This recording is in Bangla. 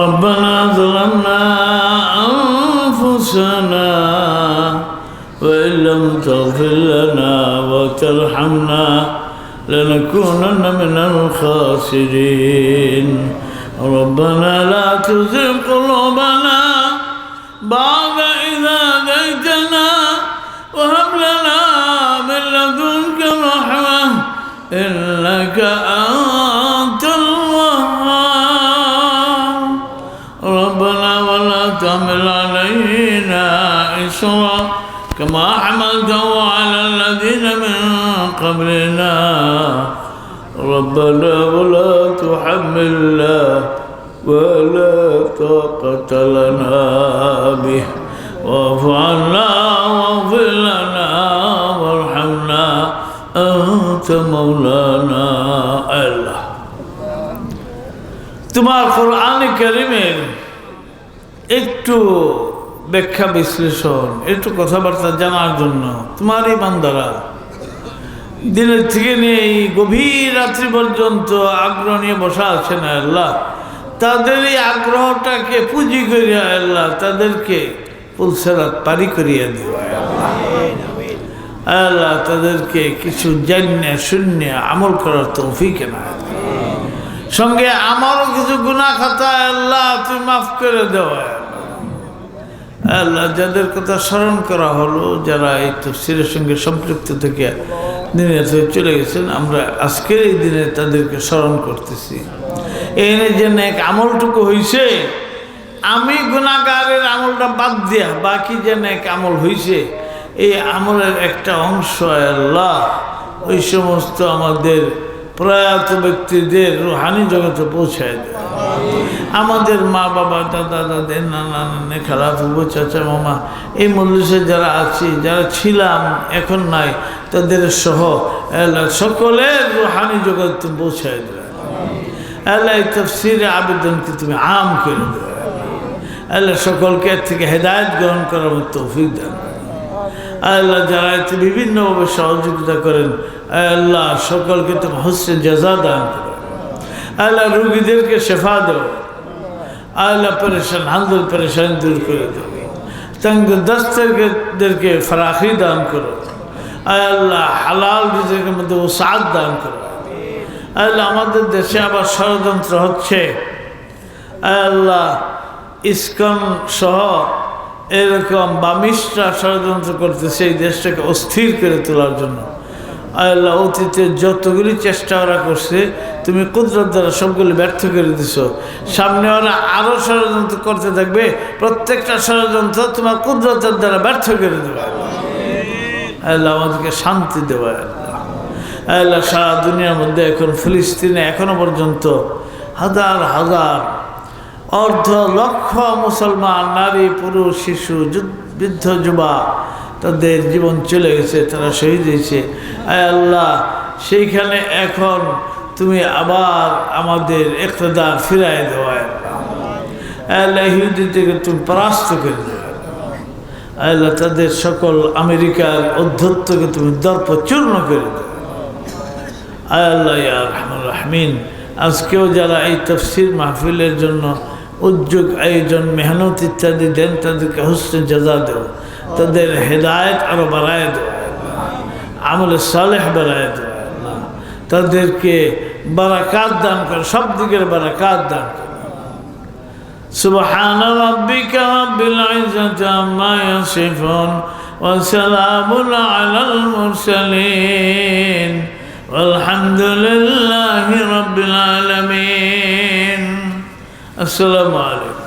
ربنا ظلمنا أنفسنا وإن لم تغفر لنا وترحمنا لنكونن من الخاسرين. ربنا لا تزغ قلوبنا بعد إذا هديتنا وهب لنا من لدنك رحمة إنك أنت تحمل علينا إسرا كما حملته على الذين من قبلنا ربنا ولا تحملنا ولا طاقة لنا به واعف عنا واغفر لنا وارحمنا أنت مولانا الله তোমার কোরআনে করিমের একটু ব্যাখ্যা বিশ্লেষণ, একটু কথাবার্তা জানার জন্য। তোমারই বান্দারা দিনের থেকে নিয়ে এই গভীর রাত্রি পর্যন্ত আগ্রহ নিয়ে বসা আছে না আল্লাহ। তাদের এই আগ্রহটাকে পুঁজি করিয়া আল্লাহ তাদেরকে পুলসেরাত পারি করিয়া আল্লাহ। আল্লাহ তাদেরকে কিছু জান্যা, শূন্য আমল করার তৌফিক না সঙ্গে আমারও কিছু গুণা খাতা, আল্লাহ তুমি মাফ করে দেওয়া আল্লাহ। যাদের কথা স্মরণ করা হলো, যারা এই তফসিরের সঙ্গে সম্পৃক্ত থেকে দিনে চলে গেছেন, আমরা আজকের এই দিনে তাদেরকে স্মরণ করতেছি। এই যে এক আমলটুকু হয়েছে আমি গুণাগারের আমলটা বাদ দিয়া বাকি যে এক আমল হয়েছে এই আমলের একটা অংশ আল্লাহ, ওই সমস্ত আমাদের প্রয়াত ব্যক্তিদের রুহানি জগতে পৌঁছায় দেয়। আমাদের মা বাবা, দাদা দাদের নানা, নানি খালা ফুবু চাচা, মামা, এই মল্লিশে যারা আছি, যারা ছিলাম, এখন নাই, তাদের সহ সকলের রুহানি জগতে পৌঁছায় দেয়। আল্লাহ এই তফসিরে আবেদনকে তুমি আম করে দেবে আল্লাহ সকলকে থেকে হেদায়ত গ্রহণ করার তৌফিক দেন আল্লাহ যারা এতে বিভিন্নভাবে সহযোগিতা করেন, আল্লাহ সকলকে তুমি হোসেন জাজা দান করো আল্লাহ রুগীদেরকে শেফা দেও। আল্লাহ পরেশান হালদুল পরেশান দূর করে দেও। তঙ্গ দস্তরদেরকে ফরাখি দান করো। আল্লাহ হালাল রিজের মধ্যে ওসাদ দান করো। আল্লাহ আমাদের দেশে আবার ষড়যন্ত্র হচ্ছে। আল্লাহ ইস্কন সহ এরকম বামিশরা ষড়যন্ত্র করতেছে এই দেশটাকে অস্থির করে তোলার জন্য। আল্লাহ, অতীতে যতগুলি চেষ্টা ওরা করছে, তুমি কুদরত দ্বারা সবগুলি ব্যর্থ করে দিছ। সামনে ওরা আরও ষড়যন্ত্র করতে থাকবে, প্রত্যেকটা ষড়যন্ত্র তোমার কুদরতের দ্বারা ব্যর্থ করে দেবে। আল্লাহ, আমাদেরকে শান্তি দেওয়া আল্লাহ। আল্লাহ, সারা দুনিয়ার মধ্যে এখন ফিলিস্তিনে এখনও পর্যন্ত হাজার হাজার অর্ধ লক্ষ মুসলমান, নারী, পুরুষ, শিশু বৃদ্ধ যুবা তাদের জীবন চলে গেছে, তারা শহীদ হয়েছে। আয় আল্লাহ, সেইখানে এখন তুমি আবার আমাদের একদার ফিরাই দেওয়া আল্লাহ। হিউদি থেকে তুমি পরাস্ত করে দেওয়া তাদের সকল আমেরিকার অধ্যত্বকে তুমি দর্প চূর্ণ করে দেওয়া আল্লাহ রহমান রহমিন, আজকেও যারা এই তফসির মাহফিলের জন্য উদ্যোগ আয়োজন মেহনত ইত্যাদি দেন তাদেরকে হুসনে জাজা দেও তাদের হেদায়ত আরও বাড়ায় দেওয়া আমলে সালেহ বাড়ায় দেওয়া তাদেরকে বারাকাত দান করে সব দিকের বারাকাত দান করে سبحان ربك رب العزة عما يصفون وسلام على المرسلين والحمد لله رب العالمين আসসালামু আলাইকুম।